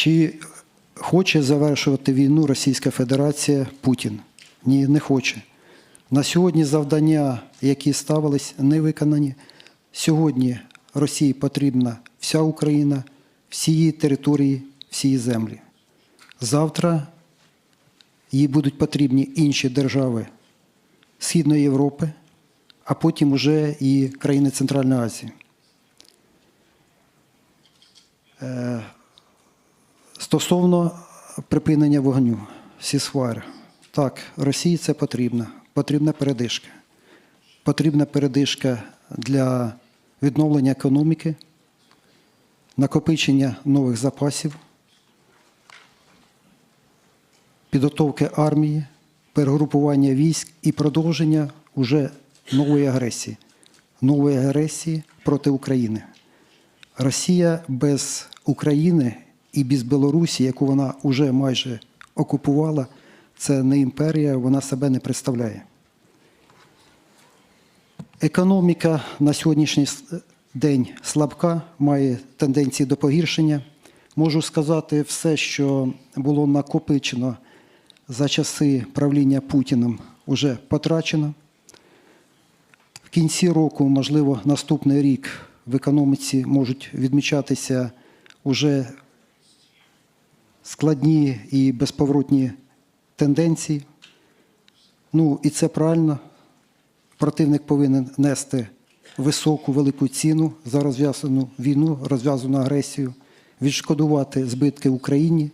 Чи хоче завершувати війну Російська Федерація Путін? Ні, не хоче. На сьогодні завдання, які ставились, не виконані. Сьогодні Росії потрібна вся Україна, всі її території, всі її землі. Завтра їй будуть потрібні інші держави Східної Європи, а потім уже і країни Центральної Азії. Стосовно припинення вогню, сісфайр. Так, Росії це потрібно. Потрібна передишка. Потрібна передишка для відновлення економіки, накопичення нових запасів, підготовки армії, перегрупування військ і продовження уже нової агресії, нової агресії проти України. Росія без України і без Білорусі, яку вона вже майже окупувала, це не імперія, вона себе не представляє. Економіка на сьогоднішній день слабка, має тенденції до погіршення. Можу сказати, все, що було накопичено за часи правління Путіним, вже потрачено. В кінці року, можливо, наступний рік в економіці можуть відмічатися уже складні і безповоротні тенденції. Ну і це правильно. Противник повинен нести високу велику ціну за розв'язану війну, розв'язану агресію, відшкодувати збитки Україні